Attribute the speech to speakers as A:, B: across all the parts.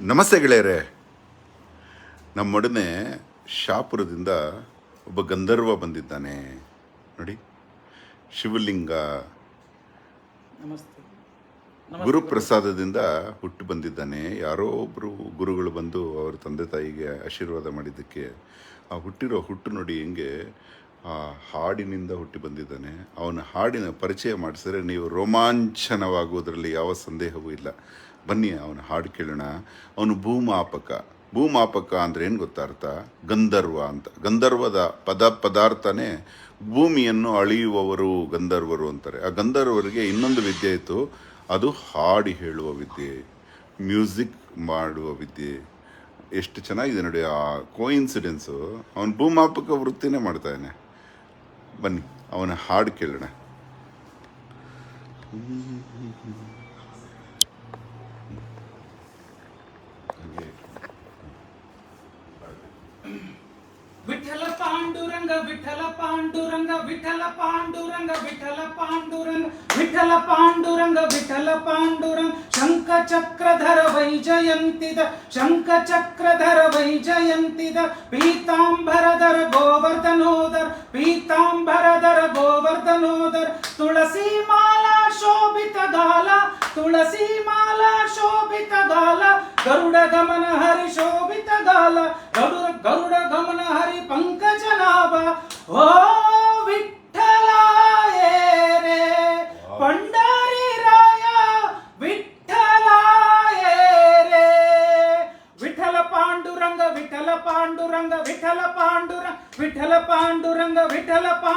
A: ನಮಸ್ತೆ ಗೆಳೆಯರೆ. ನಮ್ಮೊಡನೆ ಶಾಪುರದಿಂದ ಒಬ್ಬ ಗಂಧರ್ವ ಬಂದಿದ್ದಾನೆ. ನೋಡಿ ಶಿವಲಿಂಗ
B: ನಮಸ್ತೆ.
A: ಗುರುಪ್ರಸಾದದಿಂದ ಹುಟ್ಟು ಬಂದಿದ್ದಾನೆ. ಯಾರೋ ಒಬ್ಬರು ಗುರುಗಳು ಬಂದು ಅವರ ತಂದೆ ತಾಯಿಗೆ ಆಶೀರ್ವಾದ ಮಾಡಿದ್ದಕ್ಕೆ ಆ ಹುಟ್ಟಿರೋ ಹುಟ್ಟು ನೋಡಿ ಹೆಂಗೆ ಆ ಹಾಡಿನಿಂದ ಹುಟ್ಟಿ ಬಂದಿದ್ದಾನೆ. ಅವನ ಹಾಡಿನ ಪರಿಚಯ ಮಾಡಿಸಿದ್ರೆ ನೀವು ರೋಮಾಂಚನವಾಗುವುದರಲ್ಲಿ ಯಾವ ಸಂದೇಹವೂ ಇಲ್ಲ. ಬನ್ನಿ, ಅವನ ಹಾಡು ಕೇಳೋಣ. ಅವನು ಭೂಮಾಪಕ. ಭೂಮಾಪಕ ಅಂದ್ರೆ ಏನು ಗೊತ್ತಾರ್ಥ? ಗಂಧರ್ವ ಅಂತ. ಗಂಧರ್ವದ ಪದ ಪದಾರ್ಥನೇ ಭೂಮಿಯನ್ನು ಅಳಿಯುವವರು ಗಂಧರ್ವರು ಅಂತಾರೆ. ಆ ಗಂಧರ್ವರಿಗೆ ಇನ್ನೊಂದು ವಿದ್ಯೆ ಇತ್ತು. ಅದು ಹಾಡಿ ಹೇಳುವ ವಿದ್ಯೆ, ಮ್ಯೂಸಿಕ್ ಮಾಡುವ ವಿದ್ಯೆ. ಎಷ್ಟು ಚೆನ್ನಾಗಿದೆ ನೋಡಿ ಆ ಕೋಇನ್ಸಿಡೆನ್ಸು. ಅವನು ಭೂಮಾಪಕ ವೃತ್ತಿನೇ ಮಾಡ್ತಾನೆ ಬನ್ನಿ, ಅವನ ಹಾಡು ಕೇಳೋಣ.
B: ವಿಠಲ ಪಾಂಡುರಂಗ ವಿಠಲ ಪಾಂಡುರಂಗ ವಿಠಲ ಪಾಂಡುರಂಗ ವಿಠಲ ಪಾಂಡುರಂಗ ವಿಠಲ ಪಾಂಡುರಂಗ ವಿಠಲ ಪಾಂಡುರಂಗ ಶಂಖ ಚಕ್ರಧರ ವೈಜಯಂತಿದ ಶಂಖ ಚಕ್ರಧರ ವೈಜಯಂತಿದ ಪೀತಾಂಬರಧರ ಗೋವರ್ಧನೋದರ ಪೀತಾಂಬರಧರ ಗೋವರ್ಧನೋದರ ತುಳಸಿ ಮಾಲಾ ಶೋಭಿತ तुळसी माला शोभित गाल गरुड गमन हरि शोभित गाल गरुड गरुड गमन हरि पंकज नाभा. हो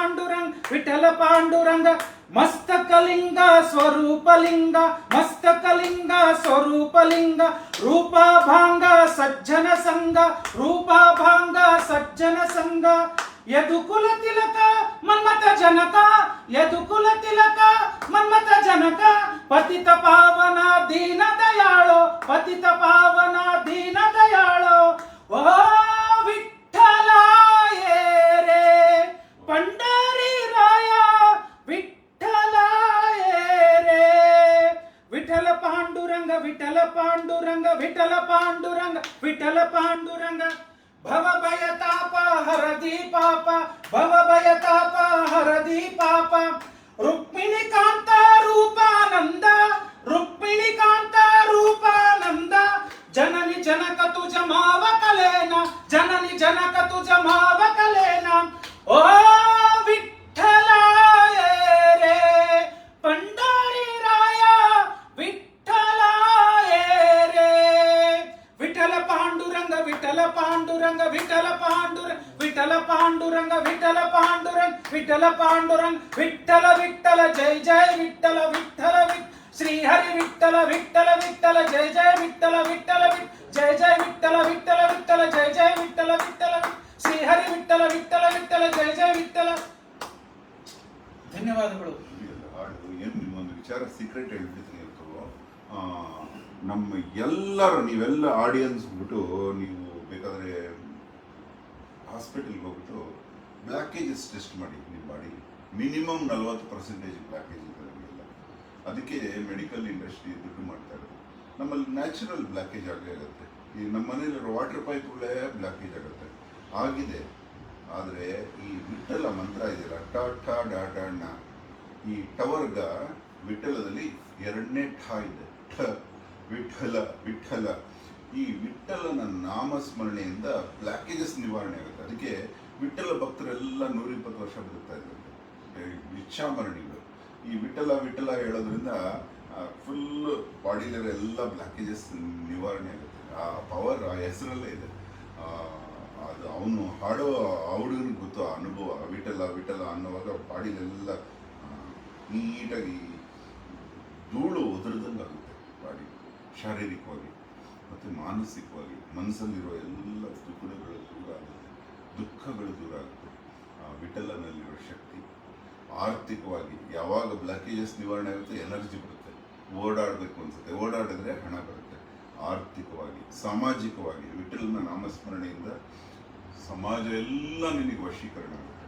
B: పాండురంగ విఠల పాండురంగ మస్తకలింగ స్వరూపలింగ మస్తకలింగ స్వరూపలింగ రూపాభాంగ సజ్జన సంగ రూపాభాంగ సజ్జన సంగ యదుకుల తిలక మన్మత జనక యదుకుల తిలక మన్మత జనక. పతిత పావన దీన దయాళో పతిత పావన దీన దయాళో. ఓ ಪಾಂಡುರಂಗ ವಿಠಲ ಪಾಂಡುರಂಗ ವಿಠಲ ಪಾಂಡುರಂಗ ಭವ ಭಯ ತಾಪ ಹರದಿ ಪಾಪ ಭವ ಭಯ ತಾಪ ಹರದಿ ಪಾಪ ರುಕ್ಮಿಣಿ ಕಾಂತ ಪಾಂಡುರಂಗ ವಿಠಲ ಪಾಂಡುರಂಗ ವಿಠಲ ಪಾಂಡುರಂಗ, ವಿಠಲ ವಿಠಲ, ಜೈ ಜಯ ವಿಠಲ ವಿಠಲ ವಿಠ್ ಶ್ರೀ ಹರಿ ವಿಠಲ ವಿಠಲ ವಿಠಲ ಜಯ ಜಯ ವಿಠಲ ವಿಠಲ ವಿಠ್ ಜಯ ಜಯ ವಿಠಲ ವಿಠಲ ವಿಠಲ ಜಯ ಜಯ ವಿಠಲ ವಿಠಲ ವಿಠ್ ಶ್ರೀ ಹರಿ ವಿಠಲ ವಿಠಲ ವಿಠಲ ಜಯ ಜಯ ವಿಠಲ. ಧನ್ಯವಾದಗಳು.
A: ಏನು ನಿಮ್ಮೊಂದು ವಿಚಾರ ಸೀಕ್ರೆಟ್ ಹೇಳ್ಬಿಡ್ತೀನಿ ನಮ್ಮ ಎಲ್ಲರೂ, ನೀವೆಲ್ಲ ಆಡಿಯನ್ಸ್ ಬಿಟ್ಟು ನೀವು ಬೇಕಾದರೆ ಹಾಸ್ಪಿಟಲ್ಗೆ ಹೋಗ್ಬಿಟ್ಟು ಬ್ಲ್ಯಾಕೇಜಸ್ ಟೆಸ್ಟ್ ಮಾಡಿ ನಿಮ್ಮ ಬಾಡಿ. ಮಿನಿಮಮ್ ನಲವತ್ತು ಪರ್ಸೆಂಟೇಜ್ ಬ್ಲ್ಯಾಕೇಜ್ ಇರೋದಿಲ್ಲ ಅದಕ್ಕೆ ಮೆಡಿಕಲ್ ಇಂಡಸ್ಟ್ರಿ ದುಡ್ಡು ಮಾಡ್ತಾ ಇರೋದು. ನಮ್ಮಲ್ಲಿ ನ್ಯಾಚುರಲ್ ಬ್ಲ್ಯಾಕೇಜ್ ಆಗೇ ಇರುತ್ತೆ. ಈ ನಮ್ಮ ಮನೇಲಿರೋ ವಾಟರ್ ಪೈಪ್ಗಳೇ ಬ್ಲ್ಯಾಕೇಜ್ ಆಗುತ್ತೆ. ಆಗಿದೆ. ಆದರೆ ಈ ವಿಠಲ ಮಂತ್ರ ಇದೆಯಲ್ಲ ಟ ಠ ಡಾ ಡಾ ಣ. ಈ ಟವರ್ಗ ವಿಠಲದಲ್ಲಿ ಎರಡನೇ ಠ ಇದೆ. ಠ, ವಿಠಲ ವಿಠಲ. ಈ ವಿಠಲನ ನಾಮಸ್ಮರಣೆಯಿಂದ ಬ್ಲಾಕೇಜಸ್ ನಿವಾರಣೆ ಆಗುತ್ತೆ. ಅದಕ್ಕೆ ವಿಠಲ ಭಕ್ತರೆಲ್ಲ ನೂರಿಪ್ಪತ್ತು ವರ್ಷ ಬದುಕ್ತಾ ಇದ್ದಾರೆ. ಇಚ್ಛಾಮರಣಿಗಳು ಈ ವಿಠಲ ವಿಠಲ ಹೇಳೋದ್ರಿಂದ ಫುಲ್ ಬಾಡಿಲಿರೋ ಎಲ್ಲ ಬ್ಲಾಕೇಜಸ್ ನಿವಾರಣೆ ಆಗುತ್ತೆ. ಆ ಪವರ್ ಆ ಹೆಸರಲ್ಲೇ ಇದೆ. ಅದು ಅವನು ಹಾಡೋ ಹುಡುಗನಿಗೆ ಗೊತ್ತು, ಆ ಅನುಭವ ವಿಠಲ ವಿಠಲ ಅನ್ನುವಾಗ ಬಾಡಿಲೆಲ್ಲ ನೀಟಾಗಿ ಧೂಳು ಒದರ್ದಂಗೆ ಆಗುತ್ತೆ ಬಾಡಿ ಶಾರೀರಿಕವಾಗಿ. ಮತ್ತು ಮಾನಸಿಕವಾಗಿ ಮನಸ್ಸಲ್ಲಿರುವ ಎಲ್ಲ ದುಗುಣಗಳು ದೂರ ಆಗುತ್ತೆ. ದುಃಖಗಳು ದೂರ ಆಗುತ್ತೆ. ಆ ವಿಠಲನಲ್ಲಿರೋ ಶಕ್ತಿ, ಆರ್ಥಿಕವಾಗಿ ಯಾವಾಗ ಬ್ಲಾಕೇಜಸ್ ನಿವಾರಣೆ ಆಗುತ್ತೆ ಎನರ್ಜಿ ಬರುತ್ತೆ. ಓಡಾಡಬೇಕು ಅನ್ಸುತ್ತೆ. ಓಡಾಡಿದ್ರೆ ಹಣ ಬರುತ್ತೆ. ಆರ್ಥಿಕವಾಗಿ, ಸಾಮಾಜಿಕವಾಗಿ, ವಿಠಲನ ನಾಮಸ್ಮರಣೆಯಿಂದ ಸಮಾಜ ಎಲ್ಲ ನಿನಗೆ ವಶೀಕರಣ ಆಗುತ್ತೆ.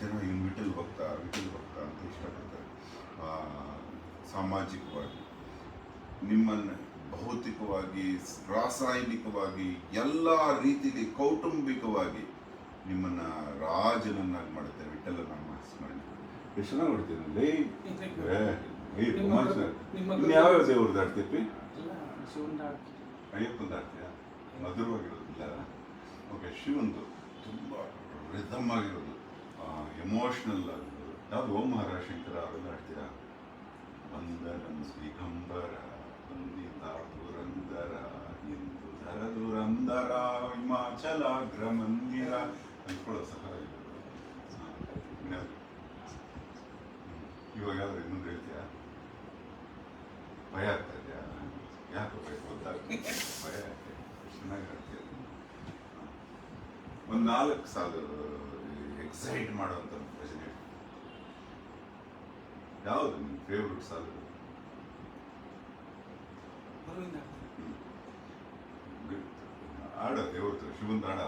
A: ಜನ ಇನ್ನು ವಿಠಲ್ ಭಕ್ತ ವಿಠಲ್ ಭಕ್ತ ಅಂತ ಇಷ್ಟಪಡ್ತಾರೆ. ಸಾಮಾಜಿಕವಾಗಿ ನಿಮ್ಮನ್ನು ಭೌತಿಕವಾಗಿ ರಾಸಾಯನಿಕವಾಗಿ ಎಲ್ಲ ರೀತಿಯಲ್ಲಿ ಕೌಟುಂಬಿಕವಾಗಿ ನಿಮ್ಮನ್ನ ರಾಜನನ್ನಾಗಿ ಮಾಡುತ್ತೆ ವಿಠಲ ನಮ್ಮ ಸ್ಮರಣೆ ಎಷ್ಟು ಚೆನ್ನಾಗಿ. ಹೊಡ್ತೀನಲ್ಲಿ
B: ನಿಮ್ಮ- ನಿಮ್ಮ
A: ಯಾವ ದೇವ್ರದ್ದು ಆಡ್ತೀವಿ ಅಯ್ಯಪ್ಪಂದು ದಾಟ್ಯ ಮಧುರವಾಗಿರೋದಿಲ್ಲ? ಓಕೆ ಶಿವಂದು ತುಂಬ ರಿದಮ್ ಆಗಿರೋದು. ಎಮೋಷ್ನಲ್ ಆಗಿರೋದು. ಯಾವುದು? ಓಂ ಮಹಾರಾಜ ಶಂಕರ ಅವೆಲ್ಲ ಆಡ್ತೀರಾ ವಂದನಂ ಶ್ರೀಕಂಬರ ವಂದಿತ ಪುರಂದರ ಇಂದು ಧರ ದುರಂದರ ಹಿಮಾಚಲಾಗ್ರ ಮಂದಿರ ಅನ್ಕೊಳ್ಳೋ ಸಹ ಇವಾಗ ಯಾವ್ದು ಇನ್ನೊಂದು ಹೇಳ್ತೀಯಾ? ಭಯ ಆಗ್ತಾ ಇದೆಯಾ? ಯಾಕೆ ಬೇಕು ಗೊತ್ತಾಗ್ತದೆ ಭಯ ಯಾಕೆ ಚೆನ್ನಾಗಿ ಆಡ್ತೀಯ ಒಂದು ನಾಲ್ಕು ಸಾಲು ಎಕ್ಸೈಟ್ ಮಾಡುವಂಥ ಭಜನೆ ಯಾವುದು ನಿಮ್ಮ ಫೇವ್ರೆಟ್ ಸಾಲು? Good. ಆಡ ದೇವ್ರದ್ದು ಶಿವಂದ ಆಡ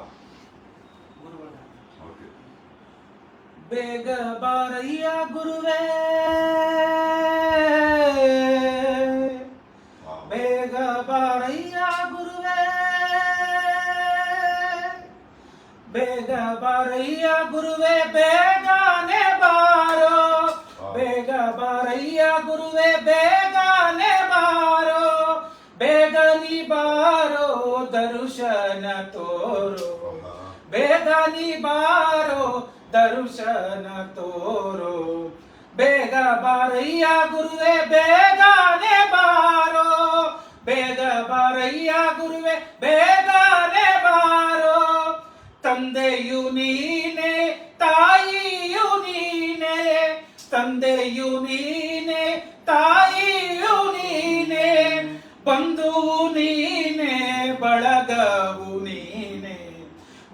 A: ಓಕೆ.
B: ಬೇಗ ಬಾರಯ್ಯ ಗುರುವೇ. ಬೇಗ ಬಾರಯ್ಯ ಗುರುವೇ. ಬೇಗ ಬಾರಯ್ಯ ಗುರುವೇ ಬೇಗನೆ ಬಾರೋ. ಬೇಗ ಬಾರಯ್ಯ ಗುರುವೇ ಬೇಗನೆ ಬೇಗ ನೀ ಬಾರೋ ದರ್ಶನ ತೋರು. ಬೇಗ ನೀ ಬಾರೋ ದರ್ಶನ ತೋರು. ಬೇಗ ಬಾರಯ್ಯ ಗುರುವೆ, ಬೇಗನೆ ಬಾರೋ. ಬೇಗ ಬಾರಯ್ಯ ಗುರುವೆ, ಬೇಗನೆ ಬಾರೋ. ತಂದೆಯು ನೀನೆ, ತಾಯಿಯು ನೀನೆ. ತಂದೆಯು ನೀನೆ ನೀನೆ, ಬಳಗವು ನೀನೆ.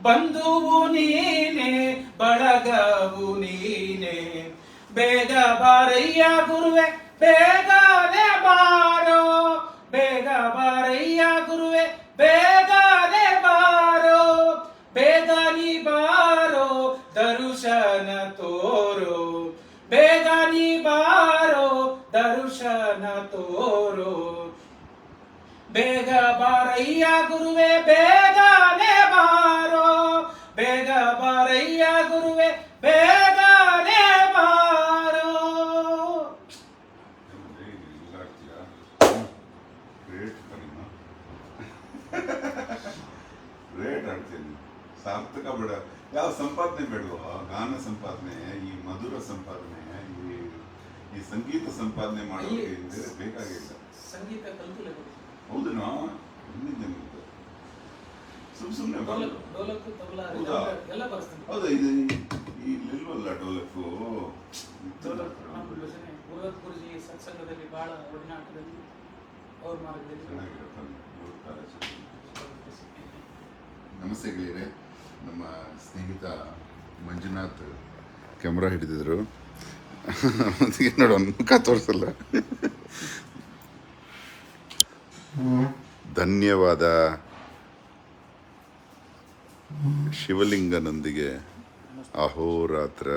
B: ಬಂಧುವು ನೀನೆ, ಬಳಗವು ನೀನೆ. ಬೇಗ ಬಾರಯ್ಯ ಗುರುವೆ, ಬೇಗನೆ ಬಾರೋ. ಬೇಗ ಬಾರಯ್ಯ ಗುರುವೆ ಬೇಗನೆ
A: ಬೇಡ. ಯಾವ ಸಂಪಾದನೆ ಬೇಡವೋ ಗಾನ ಸಂಪಾದನೆ ಈ ಮಧುರ ಸಂಪಾದನೆ ಈ ಈ ಸಂಗೀತ ಸಂಪಾದನೆ ಮಾಡೋದಕ್ಕೆ ಬೇಕಾಗಿಲ್ಲ.
B: ಸಂಗೀತ ಹೌದು ನಾ
A: ಹೌದನಾ ಸುಮ್ ಸುಮ್ಮನೆ ಹೌದಾ? ಇದು ಡೋಲಕ್ಕು?
B: ಗುರುಜಿ ಸತ್ಸಂಗದಲ್ಲಿ ಬಹಳ ಒಡನಾಟದಲ್ಲಿ ಅವ್ರ ಮಾರ್ಗದಲ್ಲಿ.
A: ಚೆನ್ನಾಗಿರುತ್ತೆ. ನಮಸ್ತೆ ಗೆಳೆಯರೆ. ನಮ್ಮ ಸ್ನೇಹಿತ ಮಂಜುನಾಥ್ ಕ್ಯಾಮ್ರಾ ಹಿಡಿದಿದ್ರು. ನೋಡೋ ಮುಖ ತೋರಿಸಲ್ಲ. ಧನ್ಯವಾದ. ಶಿವಲಿಂಗನೊಂದಿಗೆ ಅಹೋರಾತ್ರ.